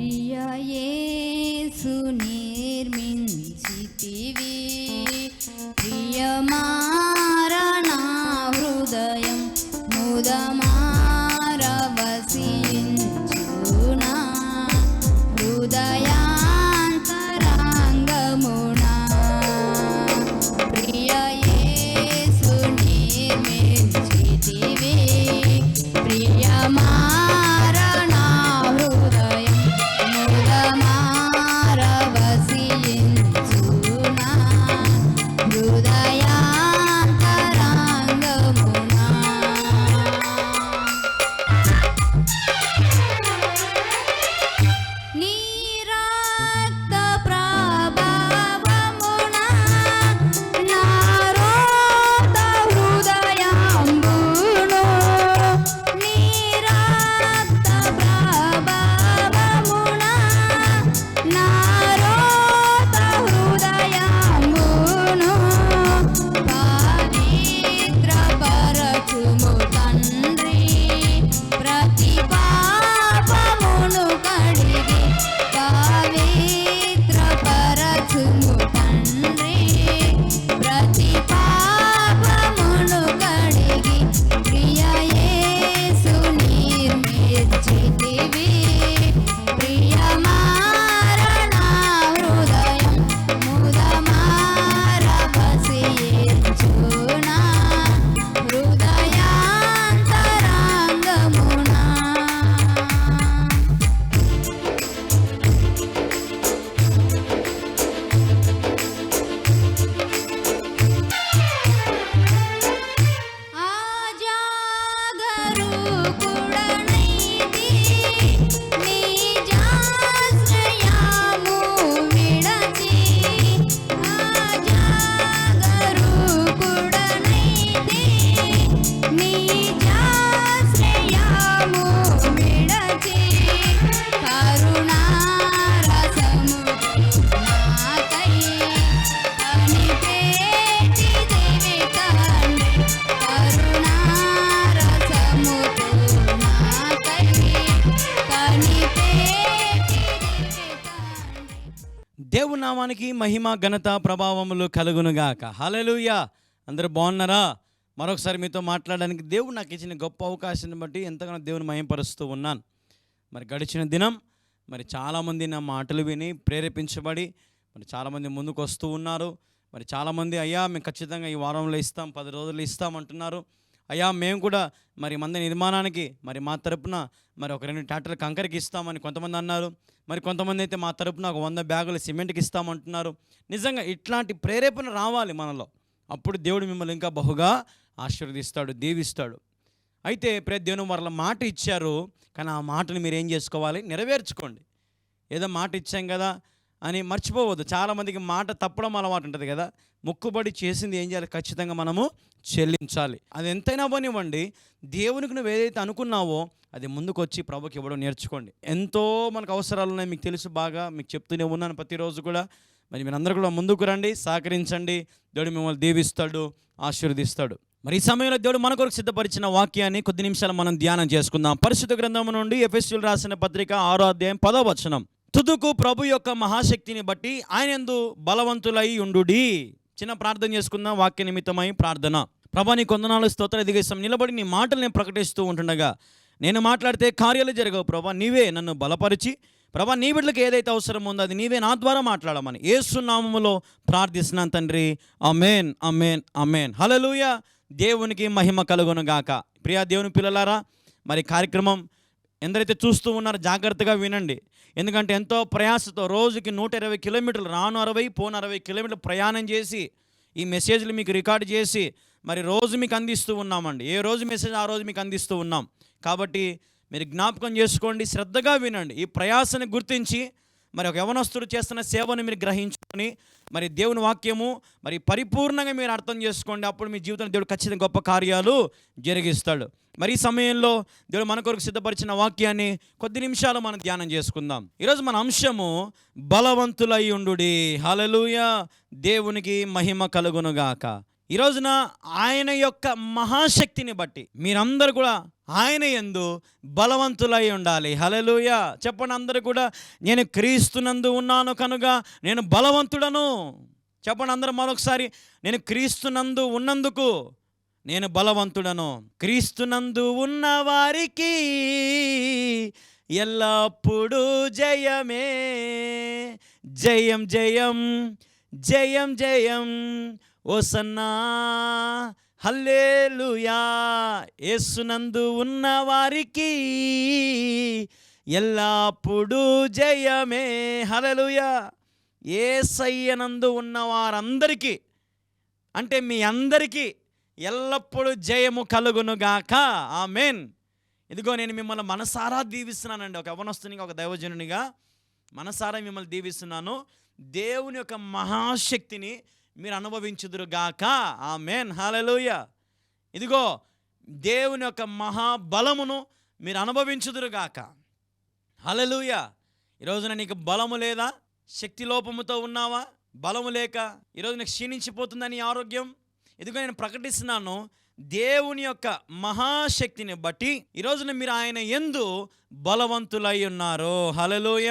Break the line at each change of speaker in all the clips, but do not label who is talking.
ప్రియ
యేసుని మహిమ ఘనత ప్రభావములు కలుగునుగాక హల్లెలూయా. అందరూ బాగున్నారా? మరొకసారి మీతో మాట్లాడడానికి దేవుడు నాకు ఇచ్చిన గొప్ప అవకాశాన్ని బట్టి ఎంతగానో దేవుని మయంపరుస్తూ ఉన్నాను. మరి గడిచిన దినం మరి చాలామంది నా మాటలు విని ప్రేరేపించబడి మరి చాలామంది ముందుకు వస్తూ ఉన్నారు. మరి చాలామంది అయ్యా మేము ఖచ్చితంగా ఈ వారంలో ఇస్తాం పది రోజులు ఇస్తాం అంటున్నారు. అయ్యా మేము కూడా మరి మంది నిర్మాణానికి మరి మా తరపున మరి ఒక రెండు ట్రాక్టర్ల కంకరకి ఇస్తామని కొంతమంది అన్నారు. మరి కొంతమంది అయితే మా తరపున ఒక వంద బ్యాగులు సిమెంట్కి ఇస్తామంటున్నారు. నిజంగా ఇట్లాంటి ప్రేరేపణ రావాలి మనలో. అప్పుడు దేవుడు మిమ్మల్ని ఇంకా బహుగా ఆశీర్వదిస్తాడు దీవిస్తాడు. అయితే ప్రే దేవుని వాళ్ళ మాట ఇచ్చారు. కానీ ఆ మాటను మీరు ఏం చేసుకోవాలి? నెరవేర్చుకోండి. ఏదో మాట ఇచ్చాం కదా అని మర్చిపోవద్దు. చాలామందికి మాట తప్పడం అలవాటు ఉంటుంది కదా. మొక్కుబడి చేసింది ఏం చేయాలి? ఖచ్చితంగా మనము చెల్లించాలి. అది ఎంతైనా పోనివ్వండి. దేవునికి నువ్వు ఏదైతే అనుకున్నావో అది ముందుకు వచ్చి ప్రభుకి ఇవ్వడం నేర్చుకోండి. ఎంతో మనకు అవసరాలు ఉన్నాయి. మీకు తెలుసు బాగా. మీకు చెప్తూనే ఉన్నాను ప్రతిరోజు కూడా. మరి మీరందరూ కూడా ముందుకు రండి. సహకరించండి. దేవుడు మిమ్మల్ని దీవిస్తాడు. ఆశీర్వదిస్తాడు. మరి ఈ సమయంలో దేవుడు మన కొరకు సిద్ధపరిచిన వాక్యాన్ని కొద్ది నిమిషాలు మనం ధ్యానం చేసుకుందాం. పరిశుద్ధ గ్రంథం నుండి ఎఫ్ఎస్యులు రాసిన పత్రిక ఆరో అధ్యాయం పదో వచనం. తుదుకు ప్రభు యొక్క మహాశక్తిని బట్టి ఆయన ఎందు బలవంతులై ఉండుడి. చిన్న ప్రార్థన చేసుకుందాం వాక్య నిమిత్తమై ప్రార్థన. ప్రభా నీ కొందనాలు స్తోత్ర దిగేస్తాం నిలబడి నీ మాటలు నేను ప్రకటిస్తూ ఉంటుండగా నేను మాట్లాడితే కార్యాలు జరగవు ప్రభా. నీవే నన్ను బలపరిచి ప్రభా నీ బిడ్డలకు ఏదైతే అవసరం ఉందో అది నీవే నా ద్వారా మాట్లాడమని ఏసునామములో ప్రార్థిస్తున్నాను తండ్రి. అమేన్ అమేన్ అమేన్ హలలుయ దేవునికి మహిమ కలుగును గాక. ప్రియా దేవుని పిల్లలారా మరి కార్యక్రమం ఎందరైతే చూస్తూ ఉన్నారో జాగ్రత్తగా వినండి. ఎందుకంటే ఎంతో ప్రయాసతో రోజుకి నూట ఇరవై కిలోమీటర్లు రాను అరవై పోను అరవై కిలోమీటర్లు ప్రయాణం చేసి ఈ మెసేజ్లు మీకు రికార్డ్ చేసి మరి రోజు మీకు అందిస్తూ ఉన్నామండి. ఏ రోజు మెసేజ్ ఆ రోజు మీకు అందిస్తూ ఉన్నాం. కాబట్టి మీరు జ్ఞాపకం చేసుకోండి శ్రద్ధగా వినండి. ఈ ప్రయాసని గుర్తించి మరి ఒక యవనస్తుడు చేస్తున్న సేవను మీరు గ్రహించుకొని మరి దేవుని వాక్యము మరి పరిపూర్ణంగా మీరు అర్థం చేసుకోండి. అప్పుడు మీ జీవితంలో దేవుడు ఖచ్చితంగా గొప్ప కార్యాలు జరిగిస్తాడు. మరి ఈ సమయంలో దేవుడు మన కొరకు సిద్ధపరిచిన వాక్యాన్ని కొద్ది నిమిషాలు మనం ధ్యానం చేసుకుందాం. ఈరోజు మన అంశము బలవంతులై ఉండు హలలుయ దేవునికి మహిమ కలుగునుగాక. ఈరోజున ఆయన యొక్క మహాశక్తిని బట్టి మీరందరూ కూడా ఆయన ఎందు బలవంతులై ఉండాలి. హలలుయ చెప్పండి అందరూ కూడా నేను క్రీస్తునందు ఉన్నాను కనుక నేను బలవంతుడను. చెప్పండి అందరూ మరొకసారి నేను క్రీస్తునందు ఉన్నందుకు నేను బలవంతుడను. క్రీస్తునందు ఉన్న వారికి ఎల్లప్పుడూ జయమే. జయం జయం జయం జయం. ఓ సన్నా హల్లేలుయా. యేసునందు ఉన్న వారికి ఎల్లప్పుడూ జయమే. హల్లెలూయా. ఏసయ్యనందు ఉన్న వారందరికీ అంటే మీ అందరికీ ఎల్లప్పుడూ జయము కలుగునుగాక. ఆమెన్. ఇదిగో నేను మిమ్మల్ని మనసారా దీవిస్తున్నానండి. ఒక యవనస్తునిగా ఒక దైవజనునిగా మనసారా మిమ్మల్ని దీవిస్తున్నాను. దేవుని యొక్క మహాశక్తిని మీరు అనుభవించుదురుగాక మేన్ హాలలోయ ఇదిగో దేవుని యొక్క మహాబలమును మీరు అనుభవించుదురుగాక హలలుయ ఈరోజున నీకు బలము లేదా? శక్తి లోపముతో ఉన్నావా? బలము లేక ఈరోజు నీకు క్షీణించిపోతుందని ఆరోగ్యం? ఇదిగో నేను ప్రకటిస్తున్నాను దేవుని యొక్క మహాశక్తిని బట్టి ఈరోజున మీరు ఆయన ఎందు బలవంతులై ఉన్నారు. హలలోయ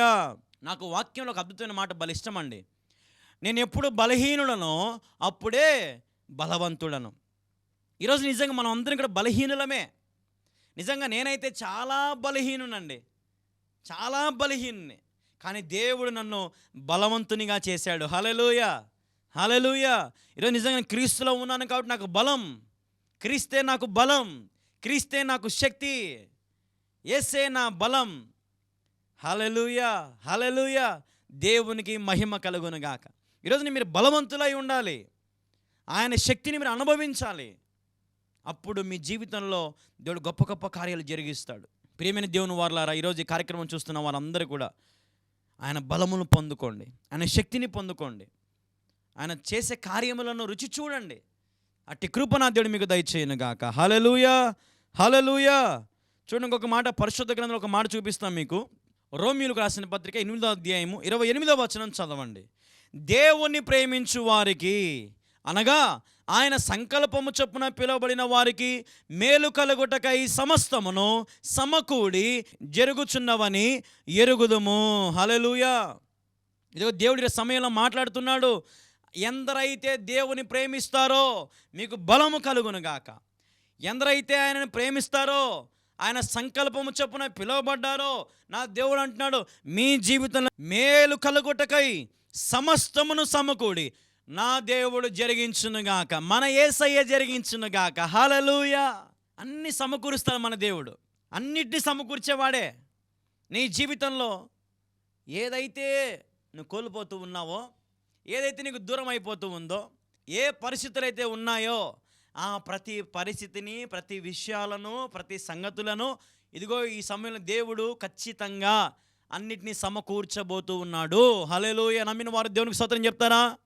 నాకు వాక్యంలో ఒక అద్భుతమైన మాట బల అండి నేను ఎప్పుడు బలహీనుడనో అప్పుడే బలవంతుడను. ఈరోజు నిజంగా మనం అందరం కూడా బలహీనులమే. నిజంగా నేనైతే చాలా బలహీనునండి. చాలా బలహీనుని. కానీ దేవుడు నన్ను బలవంతునిగా చేశాడు. హలలుయ హలలుయ ఈరోజు నిజంగా నేను క్రీస్తులో ఉన్నాను కాబట్టి నాకు బలం. క్రీస్తే నాకు బలం. క్రీస్తే నాకు శక్తి. ఏసే నా బలం. హలలుయ హలలుయ దేవునికి మహిమ కలుగునుగాక ఈరోజుని మీరు బలవంతులై ఉండాలి. ఆయన శక్తిని మీరు అనుభవించాలి. అప్పుడు మీ జీవితంలో దేవుడు గొప్ప గొప్ప కార్యాలు జరిగిస్తాడు. ప్రియమైన దేవుని వారులారా ఈరోజు ఈ కార్యక్రమం చూస్తున్న వారందరూ కూడా ఆయన బలమును పొందుకోండి. ఆయన శక్తిని పొందుకోండి. ఆయన చేసే కార్యములను రుచి చూడండి. అట్టి కృప నా దేవుడు మీకు దయచేయను గాక. హలలుయా హలలుయా చూడండి ఇంకొక మాట పరిశుద్ధ గ్రంథంలో ఒక మాట చూపిస్తాం మీకు. రోమిలకు రాసిన పత్రిక ఎనిమిదో అధ్యాయము ఇరవై ఎనిమిదో వచనం చదవండి. దేవుణ్ణి ప్రేమించు వారికి. అనగా ఆయన సంకల్పము చొప్పున పిలువబడిన వారికి మేలు కలుగుటకై సమస్తమును సమకూడి జరుగుచున్నవని ఎరుగుదుము. హలలుయా ఇదిగో దేవుడి సమయంలో మాట్లాడుతున్నాడు. ఎందరైతే దేవుని ప్రేమిస్తారో మీకు బలము కలుగునుగాక ఎందరైతే ఆయనను ప్రేమిస్తారో ఆయన సంకల్పము చొప్పున పిలువబడ్డారో నా దేవుడు అంటున్నాడు మీ జీవితంలో మేలు కలుగుటకై సమస్తమును సమకూడి నా దేవుడు జరిగించునుగాక మన ఏసయ్య జరిగించునుగాక హలలుయ అన్ని సమకూరుస్తాడు మన దేవుడు. అన్నిటిని సమకూర్చేవాడే. నీ జీవితంలో ఏదైతే నువ్వు కోల్పోతూ ఉన్నావో ఏదైతే నీకు దూరం అయిపోతూ ఉందో ఏ పరిస్థితులు అయితే ఉన్నాయో ఆ ప్రతి పరిస్థితిని ప్రతి విషయాలను ప్రతి సంగతులను ఇదిగో ఈ సమయంలో దేవుడు ఖచ్చితంగా అన్నిటినీ సమకూర్చబోతూ ఉన్నాడు. హలేలోయ నమ్మిన వారు దేవునికి స్తోత్రం చెప్తారా?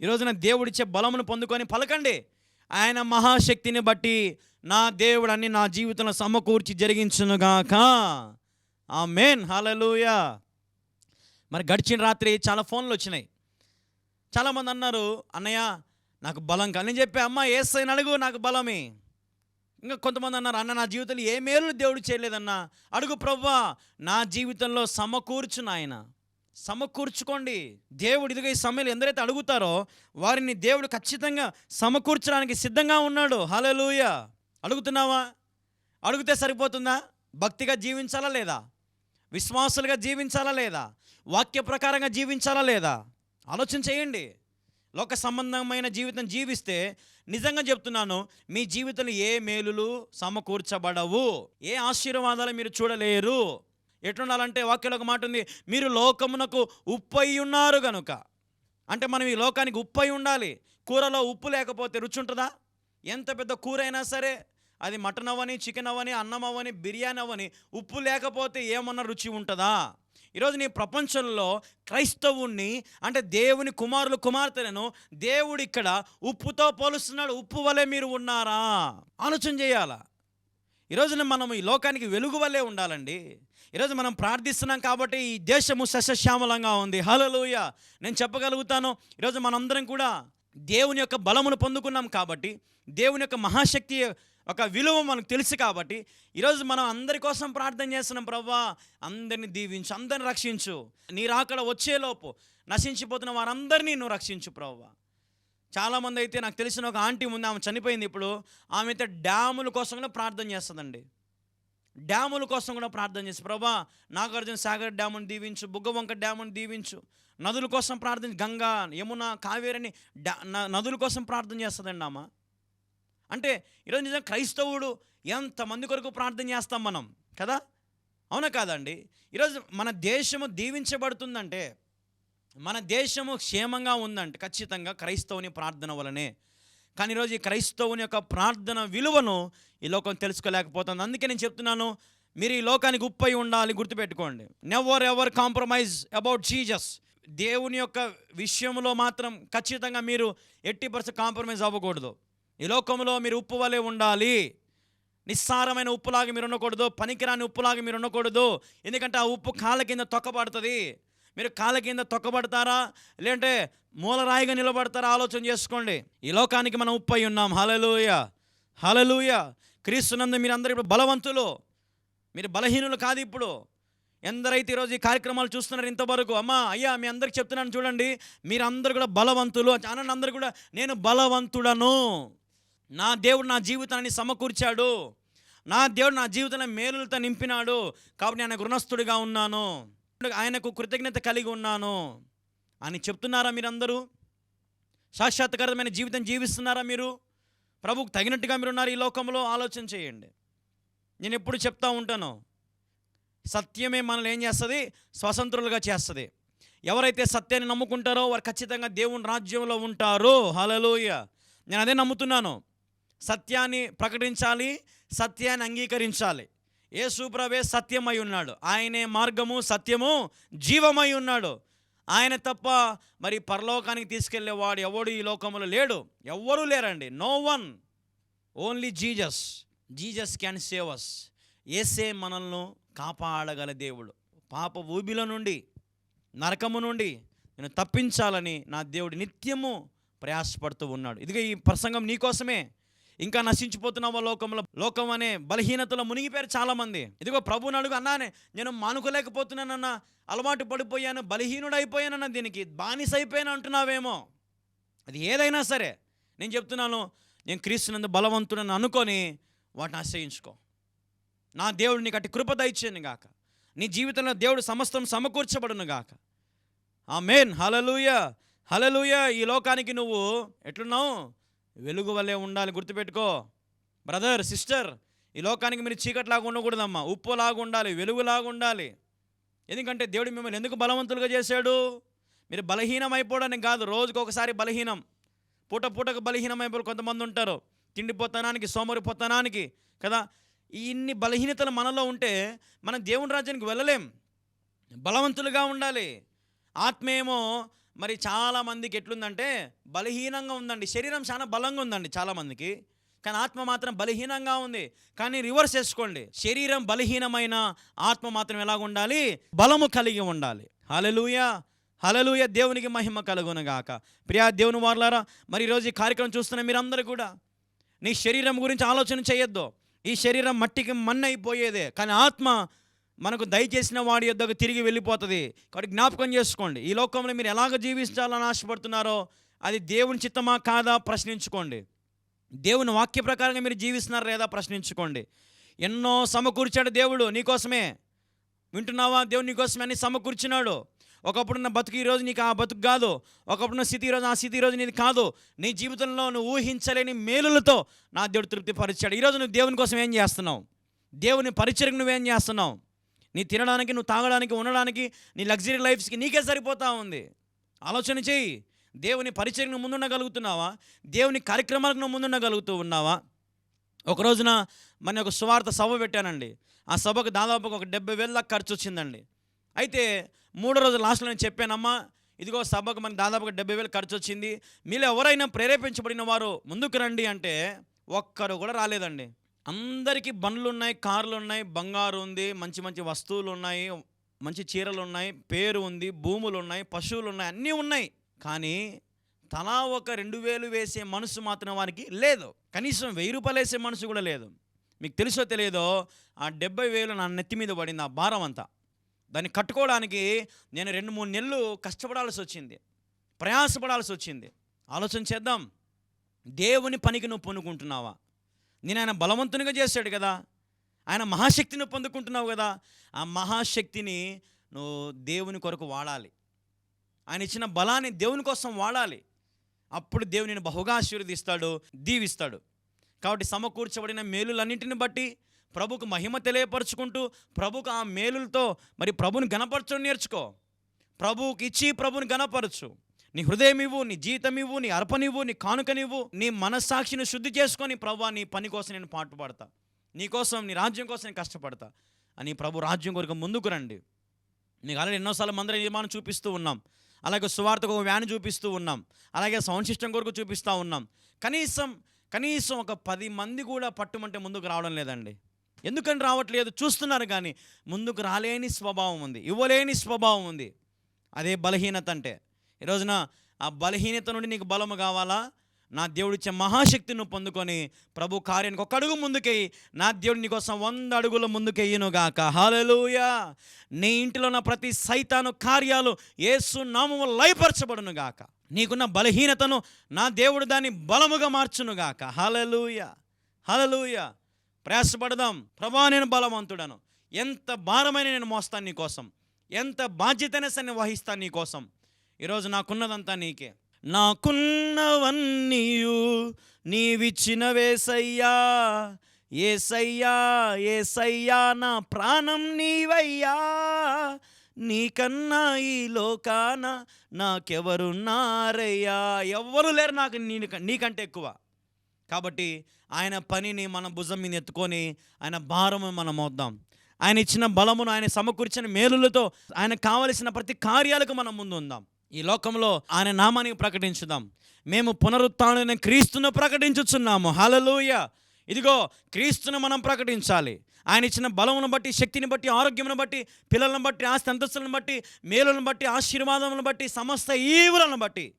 ఈరోజున దేవుడిచ్చే బలమును పొందుకొని పలకండి. ఆయన మహాశక్తిని బట్టి నా దేవుడని నా జీవితంలో సమకూర్చి జరిగించునుగాక ఆ మెయిన్ హలలుయ మరి గడిచిన రాత్రి చాలా ఫోన్లు వచ్చినాయి. చాలామంది అన్నారు అన్నయ్య నాకు బలం కానీ నేను చెప్పే అమ్మ ఏసైన అడుగు నాకు బలమే. ఇంకా కొంతమంది అన్నారు అన్న నా జీవితంలో ఏ మేలు దేవుడు చేయలేదన్నా? అడుగు ప్రవ్వా నా జీవితంలో సమకూర్చు నాయన. సమకూర్చుకోండి. దేవుడు ఇదిగో ఈ సమయంలో ఎందరైతే అడుగుతారో వారిని దేవుడు ఖచ్చితంగా సమకూర్చడానికి సిద్ధంగా ఉన్నాడు. హలలుయ అడుగుతున్నావా? అడిగితే సరిపోతుందా? భక్తిగా జీవించాలా లేదా? విశ్వాసులుగా జీవించాలా లేదా? వాక్య ప్రకారంగా జీవించాలా లేదా? ఆలోచన చేయండి. లోక సంబంధమైన జీవితం జీవిస్తే నిజంగా చెప్తున్నాను మీ జీవితంలో ఏ మేలులు సమకూర్చబడవు. ఏ ఆశీర్వాదాలు మీరు చూడలేరు. ఎట్లుండాలంటే వాక్యంలో ఒక మాట ఉంది మీరు లోకమునకు ఉప్పై ఉన్నారు కనుక అంటే మనం ఈ లోకానికి ఉప్పై ఉండాలి. కూరలో ఉప్పు లేకపోతే రుచి ఉంటుందా? ఎంత పెద్ద కూర అయినా సరే అది మటన్ అవ్వని చికెన్ అవ్వని అన్నం అవ్వని బిర్యానీ అవ్వని ఉప్పు లేకపోతే ఏమన్నా రుచి ఉంటుందా? ఈరోజు నీ ప్రపంచంలో క్రైస్తవుణ్ణి అంటే దేవుని కుమారులు కుమార్తెలను దేవుడు ఇక్కడ ఉప్పుతో పోలుస్తున్నాడు. ఉప్పు వలె మీరు ఉన్నారా? ఆలోచన చేయాలా? ఈరోజున మనం ఈ లోకానికి వెలుగు వల్లే ఉండాలండి. ఈరోజు మనం ప్రార్థిస్తున్నాం కాబట్టి ఈ దేశము సస్యశ్యామలంగా ఉంది. హలలోయ నేను చెప్పగలుగుతాను ఈరోజు మనందరం కూడా దేవుని యొక్క బలమును పొందుకున్నాం కాబట్టి దేవుని యొక్క మహాశక్తి ఒక విలువ మనకు తెలుసు కాబట్టి ఈరోజు మనం అందరి కోసం ప్రార్థన చేస్తున్నాం ప్రభా అందరిని దీవించు అందరిని రక్షించు. నీ రాకడ వచ్చేలోపు నశించిపోతున్న వారందరినీ నువ్వు రక్షించు ప్రభా. చాలామంది అయితే నాకు తెలిసిన ఒక ఆంటీ ఉంది ఆమె చనిపోయింది ఇప్పుడు. ఆమె అయితే డ్యాముల కోసం కూడా ప్రార్థన చేస్తుందండి. డ్యాముల కోసం కూడా ప్రార్థన చేసి ప్రభా నాగార్జున సాగర్ డ్యామును దీవించు బుగ్గవంక డ్యామును దీవించు. నదుల కోసం ప్రార్థన గంగా యమున కావేరిని డ్యా నదుల కోసం ప్రార్థన చేస్తుందండి ఆమె. అంటే ఈరోజు నిజంగా క్రైస్తవుడు ఎంతమంది కొరకు ప్రార్థన చేస్తాం మనం? కదా? అవునా కాదండి? ఈరోజు మన దేశము దీవించబడుతుందంటే మన దేశము క్షేమంగా ఉందంటే ఖచ్చితంగా క్రైస్తవుని ప్రార్థన వలనే. కానీ ఈరోజు ఈ క్రైస్తవుని యొక్క ప్రార్థన విలువను ఈ లోకం తెలుసుకోలేకపోతుంది. అందుకే నేను చెప్తున్నాను మీరు ఈ లోకానికి ఉప్పై ఉండాలి గుర్తుపెట్టుకోండి. Never ever compromise about Jesus దేవుని యొక్క విషయంలో మాత్రం ఖచ్చితంగా మీరు ఎట్టి పర్సెంట్ కాంప్రమైజ్ అవ్వకూడదు. ఈ లోకంలో మీరు ఉప్పు వలె ఉండాలి. నిస్సారమైన ఉప్పులాగా మీరు ఉండకూడదు పనికిరాని ఉప్పులాగా మీరు ఉండకూడదు. ఎందుకంటే ఆ ఉప్పు కాళ్ళ కింద తొక్కబడుతుంది. మీరు కాళ్ళ కింద తొక్కబడతారా? లేదంటే మూలరాయిగా నిలబడతారా? ఆలోచన చేసుకోండి. ఈ లోకానికి మనం ఉప్పు అయి ఉన్నాం. హలలుయ హలలుయ క్రీస్తునందు మీరు అందరూ ఇప్పుడు బలవంతులు. మీరు బలహీనులు కాదు ఇప్పుడు. ఎందరైతే ఈరోజు ఈ కార్యక్రమాలు చూస్తున్నారు ఇంతవరకు అమ్మా అయ్యా మీ అందరికి చెప్తున్నాను చూడండి. మీరందరూ కూడా బలవంతులు. అనండి అందరూ కూడా నేను బలవంతుడను. నా దేవుడు నా జీవితాన్ని సమకూర్చాడు. నా దేవుడు నా జీవితంలో మేలులతో నింపినాడు. కాబట్టి నేను రుణస్థుడిగా ఉన్నాను. ఆయనకు కృతజ్ఞత కలిగి ఉన్నాను. అని చెప్తున్నారా మీరందరూ? సాక్షాత్కారమైన జీవితం జీవిస్తున్నారా మీరు? ప్రభుకు తగినట్టుగా మీరు ఉన్నారు ఈ లోకంలో? ఆలోచన చేయండి. నేను ఎప్పుడు చెప్తా ఉంటాను. సత్యమే మనల్ని ఏం చేస్తుంది? స్వతంత్రులుగా చేస్తుంది. ఎవరైతే సత్యాన్ని నమ్ముకుంటారో వారు ఖచ్చితంగా దేవుని రాజ్యంలో ఉంటారో. హలలోయ నేను అదే నమ్ముతున్నాను. సత్యాన్ని ప్రకటించాలి సత్యాన్ని అంగీకరించాలి. యేసుప్రభే సత్యమై ఉన్నాడు. ఆయనే మార్గము సత్యము జీవమై ఉన్నాడు. ఆయన తప్ప మరి పరలోకానికి తీసుకెళ్ళేవాడు ఎవడు ఈ లోకంలో లేడు? ఎవ్వరూ లేరండి. No one. Only Jesus. Jesus can save us ఏసే మనల్ని కాపాడగల దేవుడు. పాప ఊబిల నుండి నరకము నుండి నేను తప్పించాలని నా దేవుడు నిత్యము ప్రయాసపడుతూ ఉన్నాడు. ఇదిగో ఈ ప్రసంగం నీకోసమే ఇంకా నశించిపోతున్నావా లోకంలో. లోకం అనే బలహీనతలో మునిగిపోయారు చాలామంది. ఇదిగో ప్రభుని అడుగు అన్నానే నేను మానుకోలేకపోతున్నానన్న అలవాటు పడిపోయాను బలహీనుడైపోయానన్న దీనికి బానిస అయిపోయాను అంటున్నావేమో. అది ఏదైనా సరే నేను చెప్తున్నాను నేను క్రీస్తునందు బలవంతుడని అనుకొని వాటిని ఆశ్రయించుకో. నా దేవుడు నీకు అటు కృప దయచేయను గాక. నీ జీవితంలో దేవుడు సమస్తం సమకూర్చబడును గాక. ఆ మెయిన్ హలలుయ హలలుయ ఈ లోకానికి నువ్వు ఎట్లున్నావు? వెలుగు వల్లే ఉండాలి గుర్తుపెట్టుకో. బ్రదర్ సిస్టర్ ఈ లోకానికి మీరు చీకట్లాగా ఉండకూడదమ్మా. ఉప్పులాగా ఉండాలి వెలుగులాగా ఉండాలి. ఎందుకంటే దేవుడు మిమ్మల్ని ఎందుకు బలవంతులుగా చేశాడు? మీరు బలహీనం అయిపోవడానికి కాదు రోజుకు ఒకసారి బలహీనం. పూట పూటకు బలహీనం అయిపోయి కొంతమంది ఉంటారు. తిండిపోతనానికి సోమరిపోతనానికి కదా? ఇన్ని బలహీనతలు మనలో ఉంటే మనం దేవుని రాజ్యానికి వెళ్ళలేం. బలవంతులుగా ఉండాలి. ఆత్మ ఏమో మరి చాలామందికి ఎట్లుందంటే బలహీనంగా ఉందండి. శరీరం చాలా బలంగా ఉందండి చాలామందికి కానీ ఆత్మ మాత్రం బలహీనంగా ఉంది. కానీ రివర్స్ చేసుకోండి. శరీరం బలహీనమైన ఆత్మ మాత్రం ఎలాగ ఉండాలి? బలము కలిగి ఉండాలి. హలలుయ హలలుయ దేవునికి మహిమ కలుగునగాక ప్రియా దేవుని వార్లారా మరి ఈరోజు ఈ కార్యక్రమం చూస్తున్న మీరందరూ కూడా నీ శరీరం గురించి ఆలోచన చేయొద్దు. ఈ శరీరం మట్టికి మన్నైపోయేదే. కానీ ఆత్మ మనకు దయచేసిన వాడి యొద్దకు తిరిగి వెళ్ళిపోతుంది. కాబట్టి జ్ఞాపకం చేసుకోండి. ఈ లోకంలో మీరు ఎలాగ జీవించాలని ఆశపడుతున్నారో అది దేవుని చిత్తమా కాదా ప్రశ్నించుకోండి. దేవుని వాక్య ప్రకారంగా మీరు జీవిస్తున్నారా లేదా ప్రశ్నించుకోండి. ఎన్నో సమకూర్చాడు దేవుడు నీకోసమే. వింటున్నావా? దేవుడు నీకోసమే అని సమకూర్చున్నాడు ఒకప్పుడున్న బతుకు ఈరోజు నీకు ఆ బతుకు కాదు. ఒకప్పుడున్న స్థితి ఈరోజు ఆ స్థితి ఈరోజు నీది కాదు. నీ జీవితంలో నువ్వు ఊహించలేని మేలులతో నా దేవుడు తృప్తిపరిచాడు. ఈరోజు నువ్వు దేవుని కోసం ఏం చేస్తున్నావు? దేవుని పరిచయకు నువ్వేం చేస్తున్నావు? నీ తినడానికి నువ్వు తాగడానికి ఉండడానికి నీ లగ్జరీ లైఫ్స్కి నీకే సరిపోతా ఉంది. ఆలోచన చేయి దేవుని పరిచయం నువ్వు ముందుండగలుగుతున్నావా? దేవుని కార్యక్రమాలకు నువ్వు ముందుండగలుగుతూ ఉన్నావా? ఒక రోజున మన ఒక సువార్త సభ పెట్టానండి. ఆ సభకు దాదాపు ఒక డెబ్బై వేల ఖర్చు వచ్చిందండి. అయితే మూడో రోజు లాస్ట్లో నేను చెప్పానమ్మా ఇదిగో సభకు మనకి దాదాపుగా డెబ్బై వేలు ఖర్చు వచ్చింది. మీలో ఎవరైనా ప్రేరేపించబడిన వారు ముందుకు రండి అంటే ఒక్కరు కూడా రాలేదండి. అందరికీ బండ్లు ఉన్నాయి కార్లు ఉన్నాయి బంగారు ఉంది మంచి మంచి వస్తువులు ఉన్నాయి మంచి చీరలు ఉన్నాయి పేరు ఉంది భూములు ఉన్నాయి పశువులు ఉన్నాయి అన్నీ ఉన్నాయి. కానీ తలా ఒక రెండు వేలు వేసే మనసు మాత్రం వారికి లేదు. కనీసం వెయ్యి రూపాయలు వేసే మనసు కూడా లేదు. మీకు తెలుసో తెలియదో ఆ డెబ్బై వేలు నా నెత్తి మీద పడింది ఆ భారం అంతా. దాన్ని కట్టుకోవడానికి నేను రెండు మూడు నెలలు కష్టపడాల్సి వచ్చింది. ప్రయాసపడాల్సి వచ్చింది. ఆలోచన చేద్దాం. దేవుని పనికి నువ్వు పొందుకుంటున్నావా నేను ఆయన బలవంతునిగా చేశాడు కదా. ఆయన మహాశక్తిని పొందుకుంటున్నావు కదా. ఆ మహాశక్తిని నువ్వు దేవుని కొరకు వాడాలి. ఆయన ఇచ్చిన బలాన్ని దేవుని కోసం వాడాలి. అప్పుడు దేవుని బహుగా ఆశీర్వదిస్తాడు దీవిస్తాడు. కాబట్టి సమకూర్చబడిన మేలులన్నింటిని బట్టి ప్రభుకు మహిమ తెలియపరుచుకుంటూ ప్రభుకు ఆ మేలులతో మరి ప్రభుని గణపరచడం నేర్చుకో. ప్రభువుకి ఇచ్చి ప్రభుని గణపరచు నీ హృదయం ఇవ్వు నీ జీతం ఇవ్వు నీ అర్పనివ్వు నీ కానుకనివ్వు నీ మనస్సాక్షిని శుద్ధి చేసుకొని ప్రభా నీ పని కోసం నేను పాటుపడతా. నీ కోసం నీ రాజ్యం కోసం నేను కష్టపడతా. అని ప్రభు రాజ్యం కొరకు ముందుకు రండి. నీకు ఆల్రెడీ ఎన్నోసార్లు మందిర నిర్మాణం చూపిస్తూ ఉన్నాం. అలాగే సువార్తకు ఒక వ్యాన్ చూపిస్తూ ఉన్నాం. అలాగే సౌండ్ సిస్టమ్ కొరకు చూపిస్తూ ఉన్నాం. కనీసం కనీసం ఒక పది మంది కూడా పట్టుమంటే ముందుకు రావడం లేదండి. ఎందుకని రావట్లేదు? చూస్తున్నారు కానీ ముందుకు రాలేని స్వభావం ఉంది. ఇవ్వలేని స్వభావం ఉంది. అదే బలహీనత అంటే. ఈ రోజున ఆ బలహీనత నుండి నీకు బలము కావాలా? నా దేవుడిచ్చే మహాశక్తిని నువ్వు పొందుకొని ప్రభు కార్యానికి ఒక అడుగు ముందుకెయ్యి. నా దేవుడు నీకోసం వంద అడుగుల ముందుకెయ్యనుగాక గాక. నీ ఇంటిలో ఉన్న ప్రతి సైతాను కార్యాలు ఏసు నామము లయపరచబడును గాక. నీకున్న బలహీనతను నా దేవుడు దాన్ని బలముగా మార్చును గాక. హలలుయ ప్రయాసపడదాం. ప్రభా నేను బలవంతుడను. ఎంత భారమైన నేను మోస్తాను నీకోసం ఎంత బాధ్యతనే సన్ని వహిస్తాను నీకోసం ఈరోజు నాకున్నదంతా నీకే. నాకున్నవన్నీయు నీవిచ్చిన వేసయ్యా ఏసయ్యా ఏసయ్యా నా ప్రాణం నీవయ్యా. నీకన్నా ఈ లోకాన నాకెవరున్నారయ్యా ఎవ్వరు లేరు నాకు నీ నీకంటే ఎక్కువ. కాబట్టి ఆయన పనిని మన భుజం మీద ఎత్తుకొని ఆయన భారము మనం మోద్దాం. ఆయన ఇచ్చిన బలమును ఆయన సమకూర్చిన మేలులతో ఆయన కావలసిన ప్రతి కార్యాలకు మనం ముందు ఉందాం ఈ లోకంలో ఆయన నామానికి ప్రకటించుదాం. మేము పునరుత్న క్రీస్తును ప్రకటించుచున్నాము. హలలుయ ఇదిగో క్రీస్తును మనం ప్రకటించాలి. ఆయన ఇచ్చిన బలమును బట్టి శక్తిని బట్టి ఆరోగ్యమును బట్టి పిల్లలను బట్టి ఆస్తి అంతస్తులను బట్టి మేలులను బట్టి ఆశీర్వాదములను బట్టి సమస్త ఈవులను బట్టి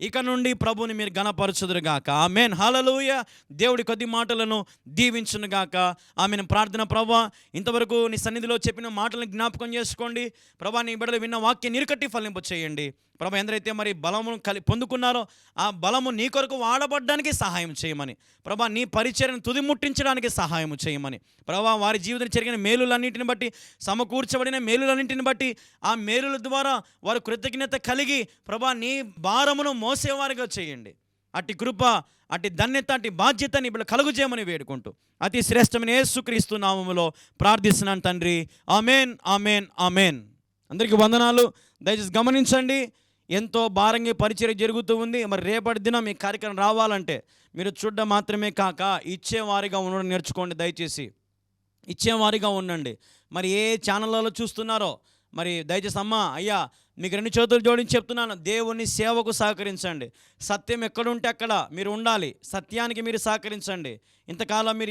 ఇక నుండి ప్రభుని మీరు గణపరచుదురుగాక ఆమెన్. హలలుయ దేవుడి కొద్ది మాటలను దీవించునుగాక. ఆమెను. ప్రార్థన ప్రభా ఇంతవరకు నీ సన్నిధిలో చెప్పిన మాటలను జ్ఞాపకం చేసుకోండి. ప్రభా నీ బిడ్డలు విన్న వాక్యం నిరుకట్టి ఫలింపు చేయండి ప్రభు ఎందరైతే మరి బలమును కలి పొందుకున్నారో ఆ బలము నీ కొరకు వాడబడ్డానికి సహాయం చేయమని. ప్రభా నీ పరిచయను తుది ముట్టించడానికి సహాయం చేయమని. ప్రభా వారి జీవితం జరిగిన మేలులన్నింటిని బట్టి సమకూర్చబడిన మేలులన్నింటిని బట్టి ఆ మేలుల ద్వారా వారు కృతజ్ఞత కలిగి ప్రభా నీ భారమును మోసేవారిగా చేయండి. అట్టి కృప అట్టి ధన్యత అట్టి బాధ్యత ఇప్పుడు కలుగు చేయమని వేడుకుంటూ అతి శ్రేష్టమైన యేసుక్రీస్తు నామములో ప్రార్థిస్తున్నాను తండ్రి. Amen amen amen. అందరికీ వందనాలు. దయచేసి గమనించండి. ఎంతో భారంగా పరిచయం జరుగుతూ ఉంది. మరి రేపటి దినం ఈ కార్యక్రమం రావాలంటే మీరు చూడడం మాత్రమే కాక ఇచ్చేవారిగా ఉండడం నేర్చుకోండి దయచేసి. ఇచ్చేవారిగా ఉండండి. మరి ఏ ఛానళ్ళలో చూస్తున్నారో మరి దయచేసి అమ్మ అయ్యా మీకు రెండు చేతులు జోడించి చెప్తున్నాను. దేవుని సేవకు సహకరించండి. సత్యం ఎక్కడుంటే అక్కడ మీరు ఉండాలి. సత్యానికి మీరు సహకరించండి. ఇంతకాలం మీరు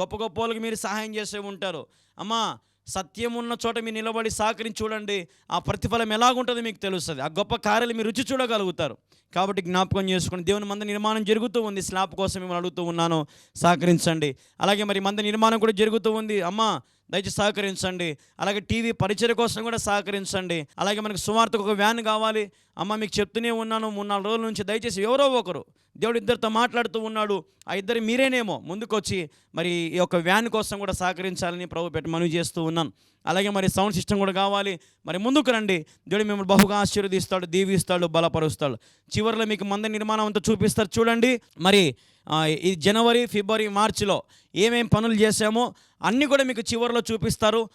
గొప్ప గొప్ప వాళ్ళకి మీరు సహాయం చేసే ఉంటారు. అమ్మా సత్యం ఉన్న చోట మీరు నిలబడి సహకరించి చూడండి. ఆ ప్రతిఫలం ఎలాగుంటుందో మీకు తెలుస్తుంది. ఆ గొప్ప కార్యాలు మీరు రుచి చూడగలుగుతారు. కాబట్టి జ్ఞాపకం చేసుకుని దేవుని మంద నిర్మాణం జరుగుతూ ఉంది. స్లాబ్ కోసం మిమ్మల్ని అడుగుతూ ఉన్నాను. సహకరించండి. అలాగే మరి మంద నిర్మాణం కూడా జరుగుతూ ఉంది. అమ్మా దయచేసి సహకరించండి. అలాగే టీవీ పరిచయ కోసం కూడా సహకరించండి. అలాగే మనకు సుమార్తకు ఒక వ్యాన్ కావాలి. అమ్మ మీకు చెప్తూనే ఉన్నాను. మూడు నాలుగు రోజుల నుంచి దయచేసి ఎవరో ఒకరు దేవుడు ఇద్దరితో మాట్లాడుతూ ఉన్నాడు. ఆ ఇద్దరు మీరేనేమో ముందుకొచ్చి మరి ఈ యొక్క వ్యాన్ కోసం కూడా సహకరించాలని ప్రభు పెట్టి మనవి చేస్తూ ఉన్నాను అలాగే మరి సౌండ్ సిస్టమ్ కూడా కావాలి. మరి ముందుకు రండి. దేవుడు మిమ్మల్ని బహుగా ఆశీర్వదిస్తాడు దీవిస్తాడు బలపరుస్తాడు. చివరిలో మీకు మంద నిర్మాణం అంతా చూపిస్తారు చూడండి. మరి ఈ జనవరి ఫిబ్రవరి మార్చిలో ఏమేం పనులు చేశామో అన్నీ కూడా మీకు చివరిలో చూపిస్తారు.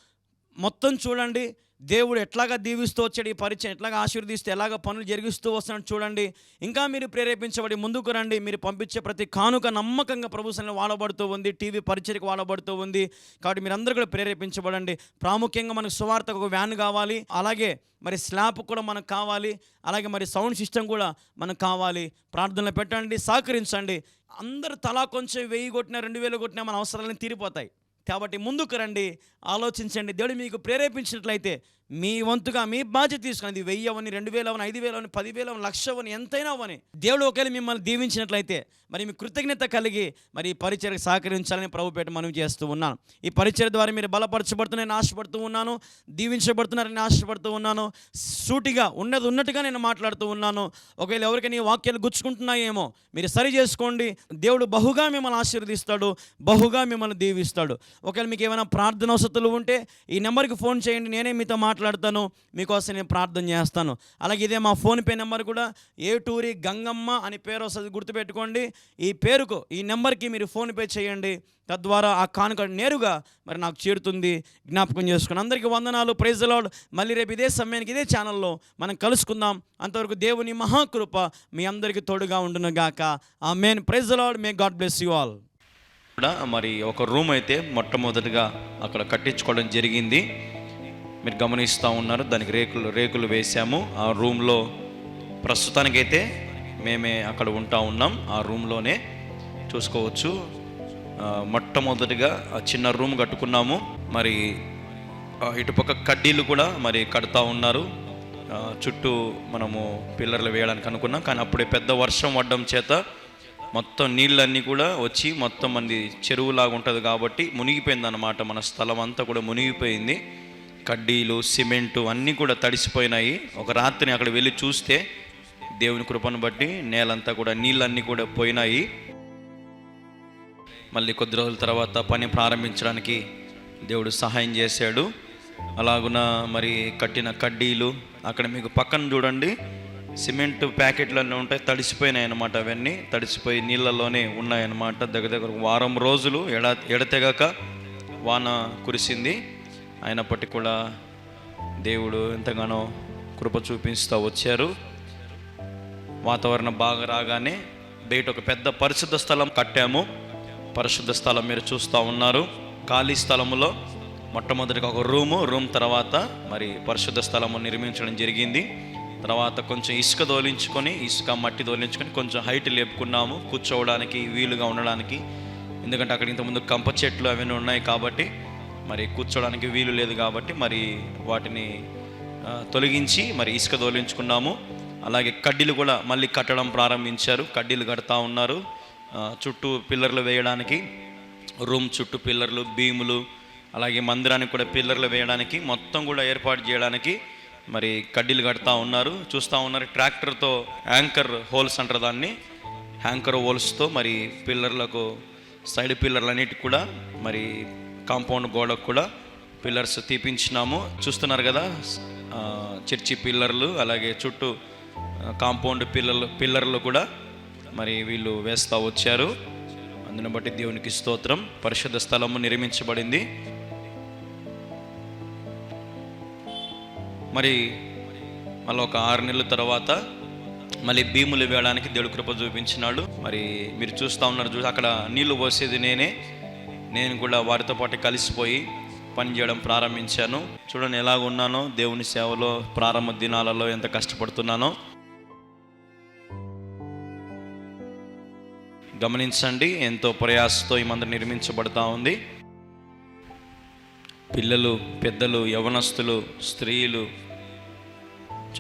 మొత్తం చూడండి. దేవుడు ఎట్లాగా దీవిస్తూ వచ్చాడు ఈ పరిచయం ఎట్లాగా ఆశీర్దిస్తూ ఎలాగ పనులు జరిగిస్తూ వస్తున్నాడు చూడండి. ఇంకా మీరు ప్రేరేపించబడి ముందుకు రండి. మీరు పంపించే ప్రతి కానుక నమ్మకంగా ప్రభుత్వం వాడబడుతూ ఉంది. టీవీ పరిచయకు వాడబడుతూ ఉంది. కాబట్టి మీరందరూ కూడా ప్రేరేపించబడండి. ప్రాముఖ్యంగా మనకు సువార్తకు ఒక వ్యాన్ కావాలి. అలాగే మరి స్లాబ్ కూడా మనకు కావాలి. అలాగే మరి సౌండ్ సిస్టమ్ కూడా మనకు కావాలి. ప్రార్థనలు పెట్టండి సహకరించండి. అందరూ తలా కొంచెం వెయ్యి కొట్టినా రెండు వేలు కొట్టినా మన అవసరాలను తీరిపోతాయి. కాబట్టి ముందుకు రండి ఆలోచించండి. దేవుడు మీకు ప్రేరేపించినట్లయితే మీ వంతుగా మీ బాధ్యత తీసుకుని వెయ్యి అవని రెండు వేలు అవని ఐదు వేలు అవని పదివేలు అవని లక్ష అవని ఎంతైనా అవని దేవుడు ఒకవేళ మిమ్మల్ని దీవించినట్లయితే మరి మీ కృతజ్ఞత కలిగి మరి ఈ పరిచయకు సహకరించాలని ప్రభుపేట మనం చేస్తూ ఉన్నాను. ఈ పరిచయ ద్వారా మీరు బలపరచబడుతున్నారని ఆశపడుతూ ఉన్నాను దీవించబడుతున్నారని ఆశపడుతూ ఉన్నాను సూటిగా ఉన్నది ఉన్నట్టుగా నేను మాట్లాడుతూ ఉన్నాను. ఒకవేళ ఎవరికైనా ఈ వాక్యాలు గుచ్చుకుంటున్నాయేమో మీరు సరి చేసుకోండి. దేవుడు బహుగా మిమ్మల్ని ఆశీర్వదిస్తాడు బహుగా మిమ్మల్ని దీవిస్తాడు. ఒకవేళ మీకు ఏమైనా ప్రార్థన వసతులు ఉంటే ఈ నెంబర్కి ఫోన్ చేయండి నేనే మీతో మాట్లాడతాను మీకోసం నేను ప్రార్థన చేస్తాను. అలాగే ఇదే మా ఫోన్పే నెంబర్ కూడా ఏటూరి గంగమ్మ అని పేరు వస్తుంది గుర్తుపెట్టుకోండి. ఈ పేరుకు ఈ నెంబర్కి మీరు ఫోన్పే చేయండి. తద్వారా ఆ కానుక నేరుగా మరి నాకు చేరుతుంది. జ్ఞాపకం చేసుకుని అందరికీ వందనాలు. ప్రైజ్ లాడ్ మళ్ళీ రేపు ఇదే సమయానికి ఇదే ఛానల్లో మనం కలుసుకుందాం. అంతవరకు దేవుని మహాకృప మీ అందరికీ తోడుగా ఉండును గాక. Amen praise Lord may God bless you all కూడా మరి ఒక రూమ్ అయితే మొట్టమొదటిగా అక్కడ కట్టించుకోవడం జరిగింది. మీరు గమనిస్తూ ఉన్నారు. దానికి రేకులు రేకులు వేసాము ఆ రూమ్లో ప్రస్తుతానికైతే మేమే అక్కడ ఉంటా ఉన్నాం. ఆ రూమ్లోనే చూసుకోవచ్చు. మొట్టమొదటిగా ఆ చిన్న రూమ్ కట్టుకున్నాము. మరి ఇటుపక్క కడ్డీలు కూడా మరి కడతా ఉన్నారు. చుట్టూ మనము పిల్లర్లు వేయడానికి అనుకున్నాం. కానీ అప్పుడే పెద్ద వర్షం పడడం చేత మొత్తం నీళ్ళన్నీ కూడా వచ్చి మొత్తం మంది చెరువులాగా ఉంటుంది కాబట్టి మునిగిపోయింది అన్నమాట మన స్థలం అంతా కూడా మునిగిపోయింది. కడ్డీలు సిమెంటు అన్నీ కూడా తడిసిపోయినాయి. ఒక రాత్రిని అక్కడ వెళ్ళి చూస్తే దేవుని కృపను బట్టి నేలంతా కూడా నీళ్ళన్నీ కూడా పోయినాయి. మళ్ళీ కొద్ది రోజుల తర్వాత పని ప్రారంభించడానికి దేవుడు సహాయం చేశాడు. అలాగున మరి కట్టిన కడ్డీలు అక్కడ మీకు పక్కన చూడండి సిమెంట్ ప్యాకెట్లు అన్నీ ఉంటాయి తడిసిపోయినాయి అన్నమాట అవన్నీ. తడిసిపోయి నీళ్ళలోనే ఉన్నాయన్నమాట. దగ్గర దగ్గర వారం రోజులు ఎడ ఎడతెగక వాన కురిసింది. అయినప్పటికీ కూడా దేవుడు ఎంతగానో కృప చూపిస్తూ వచ్చారు. వాతావరణం బాగా రాగానే బయట ఒక పెద్ద పరిశుద్ధ స్థలం కట్టాము. పరిశుద్ధ స్థలం మీరు చూస్తూ ఉన్నారు. ఖాళీ స్థలములో మొట్టమొదటిగా ఒక రూము రూమ్ తర్వాత మరి పరిశుద్ధ స్థలము నిర్మించడం జరిగింది. తర్వాత కొంచెం ఇసుక దోలించుకొని ఇసుక మట్టి దోలించుకొని కొంచెం హైట్ లేపుకున్నాము. కూర్చోవడానికి వీలుగా ఉండడానికి. ఎందుకంటే అక్కడ ఇంతకుముందు కంప చెట్లు అవన్నీ ఉన్నాయి కాబట్టి మరి కూర్చోడానికి వీలు లేదు కాబట్టి మరి వాటిని తొలగించి మరి ఇసుక దోలించుకున్నాము అలాగే కడ్డీలు కూడా మళ్ళీ కట్టడం ప్రారంభించారు. కడ్డీలు కడతా ఉన్నారు. చుట్టూ పిల్లర్లు వేయడానికి రూమ్ చుట్టూ పిల్లర్లు భీములు అలాగే మందిరానికి కూడా పిల్లర్లు వేయడానికి మొత్తం కూడా ఏర్పాటు చేయడానికి మరి కడ్డీలు కడతా ఉన్నారు. చూస్తూ ఉన్నారు ట్రాక్టర్తో యాంకర్ హోల్స్ అంటారు దాన్ని. యాంకర్ హోల్స్తో మరి పిల్లర్లకు సైడ్ పిల్లర్లన్నిటికి కూడా మరి కాంపౌండ్ గోడకు కూడా పిల్లర్స్ తీపించినాము. చూస్తున్నారు కదా చర్చి పిల్లర్లు అలాగే చుట్టూ కాంపౌండ్ పిల్లర్లు పిల్లర్లు కూడా మరి వీళ్ళు వేస్తూ వచ్చారు. అందుని బట్టి దేవునికి స్తోత్రం. పరిశుద్ధ స్థలము నిర్మించబడింది. మరి మళ్ళీ ఒక ఆరు నెలల తర్వాత మళ్ళీ భీములు వేయడానికి దేవుడు కృప చూపించినాడు. మరి మీరు చూస్తూ ఉన్నారు చూసి అక్కడ నీళ్ళు పోసేది నేనే. నేను కూడా వారితో పాటు కలిసిపోయి పని చేయడం ప్రారంభించాను. చూడండి ఎలాగ ఉన్నానో దేవుని సేవలో ప్రారంభ దినాలలో ఎంత కష్టపడుతున్నానో. గమనించండి ఎంతో ప్రయాసతో ఈ మందిరం నిర్మించబడతా ఉంది. పిల్లలు పెద్దలు యవనస్తులు స్త్రీలు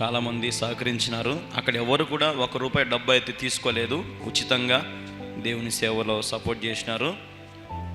చాలామంది సహకరించినారు. అక్కడ ఎవరు కూడా ఒక రూపాయి డబ్బు అయితే తీసుకోలేదు. ఉచితంగా దేవుని సేవలో సపోర్ట్ చేసినారు.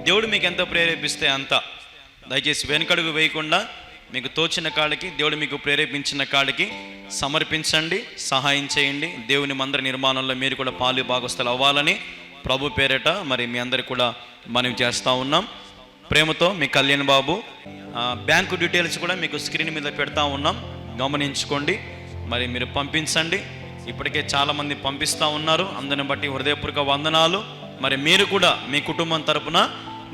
దేవుడు మీకు ఎంత ప్రేరేపిస్తే అంత. దయచేసి వెనుకడుగు వేయకుండా మీకు తోచిన కాడికి దేవుడు మీకు ప్రేరేపించిన కాడికి సమర్పించండి సహాయం చేయండి. దేవుని మందిర నిర్మాణంలో మీరు కూడా పాలు భాగస్థలు అవ్వాలని ప్రభు పేరేట మరి మీ అందరికి కూడా మనవి చేస్తూ ఉన్నాం. ప్రేమతో మీ కళ్యాణ్ బాబు బ్యాంకు డీటెయిల్స్ కూడా మీకు స్క్రీన్ మీద పెడతా ఉన్నాం. గమనించుకోండి. మరి మీరు పంపించండి. ఇప్పటికే చాలామంది పంపిస్తూ ఉన్నారు. అందరిని బట్టి హృదయపూర్వక వందనాలు. మరి మీరు కూడా మీ కుటుంబం తరపున